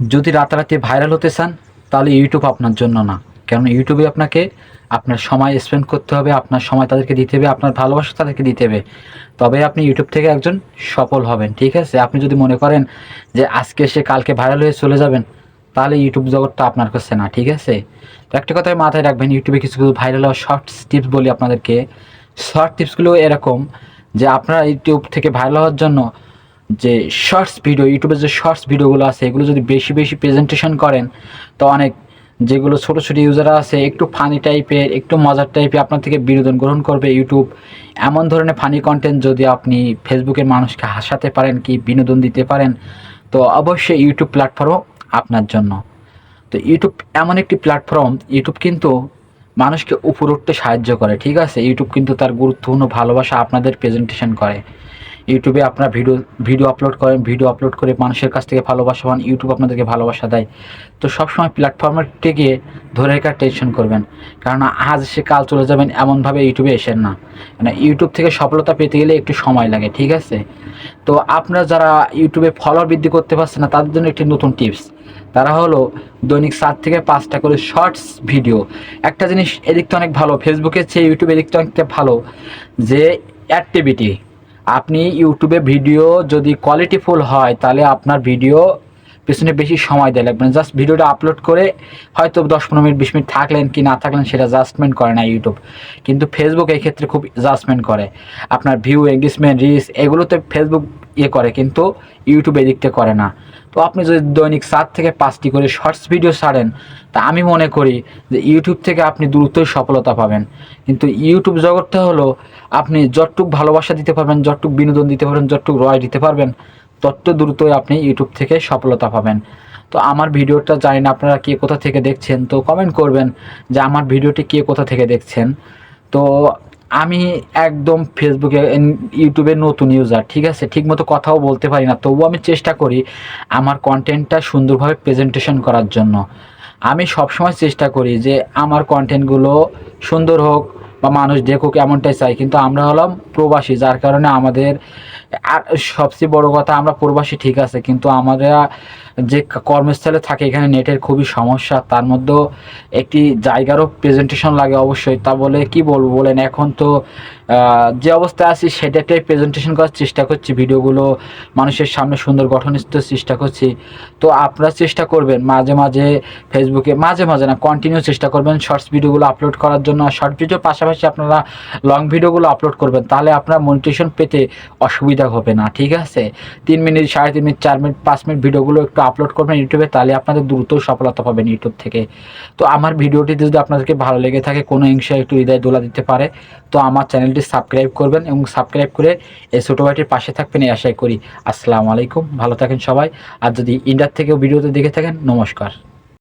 যদি রাতারাতি ভাইরাল হতে চান, তাহলে ইউটিউব আপনার জন্য না। কারণ ইউটিউবে আপনাকে আপনার সময় স্পেন্ড করতে হবে, আপনার সময় তাদেরকে দিতে হবে, আপনার ভালোবাসা তাদেরকে দিতে হবে। তবে আপনি ইউটিউব থেকে একজন সফল হবেন, ঠিক আছে? আপনি যদি মনে করেন যে আজকে সে কালকে ভাইরাল হয়ে চলে যাবেন, তাহলে ইউটিউব জগৎটা আপনার কাছে না, ঠিক আছে? তো একটা কথাই মাথায় রাখবেন ইউটিউবে কিছু কিছু ভাইরাল হওয়া শর্টস টিপস বলি আপনাদেরকে। শর্ট টিপসগুলো এরকম যে আপনারা ইউটিউব থেকে ভাইরাল হওয়ার জন্য যে শর্টস ভিডিও ইউটিউবে যে শর্টস ভিডিওগুলো আছে, এগুলো যদি বেশি বেশি প্রেজেন্টেশন করেন, তো অনেক যেগুলো ছোটো ছোটো ইউজাররা আছে, একটু ফানি টাইপের একটু মজার টাইপের আপনার থেকে বিনোদন গ্রহণ করবে ইউটিউব এমন ধরনের ফানি কন্টেন্ট যদি আপনি ফেসবুকের মানুষকে হাসাতে পারেন কি বিনোদন দিতে পারেন, তো অবশ্যই ইউটিউব প্ল্যাটফর্ম আপনার জন্য। তো ইউটিউব এমন একটি প্ল্যাটফর্ম ইউটিউব কিন্তু মানুষকে উপর উঠতে সাহায্য করে, ঠিক আছে? ইউটিউব কিন্তু তার গুরুত্বপূর্ণ ভালোবাসা আপনাদের প্রেজেন্টেশন করে। ইউটিউবে আপনারা ভিডিও ভিডিও আপলোড করেন, ভিডিও আপলোড করে মানুষের কাছ থেকে ভালোবাসা পান, ইউটিউব আপনাদেরকে ভালোবাসা দেয়। তো সবসময় প্ল্যাটফর্মের থেকে ধরে রাখার টেনশন করবেন। কারণ আজ সে কাল চলে যাবেন এমনভাবে ইউটিউবে এসেন না। মানে ইউটিউব থেকে সফলতা পেতে গেলে একটু সময় লাগে, ঠিক আছে? তো আপনারা যারা ইউটিউবে ফলোয়ার বৃদ্ধি করতে পারছেন না, তাদের জন্য একটি নতুন টিপস তারা হলো দৈনিক সাত থেকে পাঁচটা করে শর্টস ভিডিও একটা জিনিস এদিকটা অনেক ভালো ফেসবুকের চেয়ে ইউটিউব এদিকটা অনেকটা ভালো, যে অ্যাক্টিভিটি আপনি ইউটিউবে ভিডিও যদি কোয়ালিটিফুল হয়, তাহলে আপনার ভিডিও পিছনে বেশি সময় দেয়। লাগবে জাস্ট ভিডিওটা আপলোড করে হয়তো দশ পনেরো মিনিট, বিশ মিনিট থাকলেন কি না থাকলেন, সেটা জাজমেন্ট করে না ইউটিউব কিন্তু ফেসবুক এই ক্ষেত্রে খুব জাজমেন্ট করে। আপনার ভিউ এঙ্গেজমেন্ট রিস এগুলোতে ফেসবুক ইয়ে করে, কিন্তু ইউটিউব এদিকটা করে না। তো আপনি যদি দৈনিক সাত থেকে পাঁচটি করে শর্টস ভিডিও ছাড়েন, তা আমি মনে করি যে ইউটিউব থেকে আপনি দ্রুতই সফলতা পাবেন। কিন্তু ইউটিউব জগৎটা হলো, আপনি যতটুক ভালোবাসা দিতে পারবেন, যতটুক বিনোদন দিতে পারবেন, যতটুক রয় দিতে পারবেন, তত দ্রুতই আপনি ইউটিউব থেকে সফলতা পাবেন। তো আমার ভিডিওটা জানি না আপনারা কে কোথা থেকে দেখছেন, তো কমেন্ট করবেন যে আমার ভিডিওটি কে কোথা থেকে দেখছেন। তো আমি একদম ফেসবুকে ইউটিউবে নতুন ইউজার ঠিক আছে? ঠিকমতো কথাও বলতে পারি না। তবুও আমি চেষ্টা করি আমার কন্টেন্টটা সুন্দরভাবে প্রেজেন্টেশন করার জন্য। আমি সবসময় চেষ্টা করি যে আমার কন্টেন্টগুলো সুন্দর হোক বা মানুষ দেখুক, এমনটাই চাই। কিন্তু আমরা হলাম প্রবাসী, যার কারণে আমাদের আর সবচেয়ে বড় কথা, আমরা প্রবাসী ঠিক আছে, কিন্তু আমরা যে কর্মস্থলে থাকে, এখানে নেটের খুবই সমস্যা। তার মধ্যেও একটি জায়গারও প্রেজেন্টেশন লাগে অবশ্যই। তা বলে কি বলব? বলেন, এখন তো যে অবস্থায় আছি সেটাটাই প্রেজেন্টেশন করার চেষ্টা করছি। ভিডিওগুলো মানুষের সামনে সুন্দর গঠন দিতে চেষ্টা করছি। তো আপনারা চেষ্টা করবেন, মাঝে মাঝে ফেসবুকে মাঝে মাঝে না কন্টিনিউ চেষ্টা করবেন শর্টস ভিডিওগুলো আপলোড করার জন্য। শর্ট ভিডিওর পাশাপাশি আপনারা লং ভিডিওগুলো আপলোড করবেন। তাহলে আপনার মনিটেশন পেতে অসুবিধা হবে না, ঠিক আছে? তিন মিনিট, সাড়ে তিন মিনিট, চার মিনিট, পাঁচ মিনিট ভিডিওগুলো একটু আপলোড করবেন ইউটিউবে, তাহলে আপনাদের দ্রুত সফলতা পাবেন ইউটিউব থেকে। তো আমার ভিডিওটি যদি আপনাদেরকে ভালো লেগে থাকে, কোনো হিংসা, একটু হৃদয় দোলা দিতে পারে, তো আমার চ্যানেলটি সাবস্ক্রাইব করবেন এবং সাবস্ক্রাইব করে এই ছোটো ভাইটির পাশে থাকবেন, এই আশাই করি। আসসালামু আলাইকুম, ভালো থাকেন সবাই। আর যদি ইন্ডিয়ার থেকেও ভিডিওতে দেখে থাকেন, নমস্কার।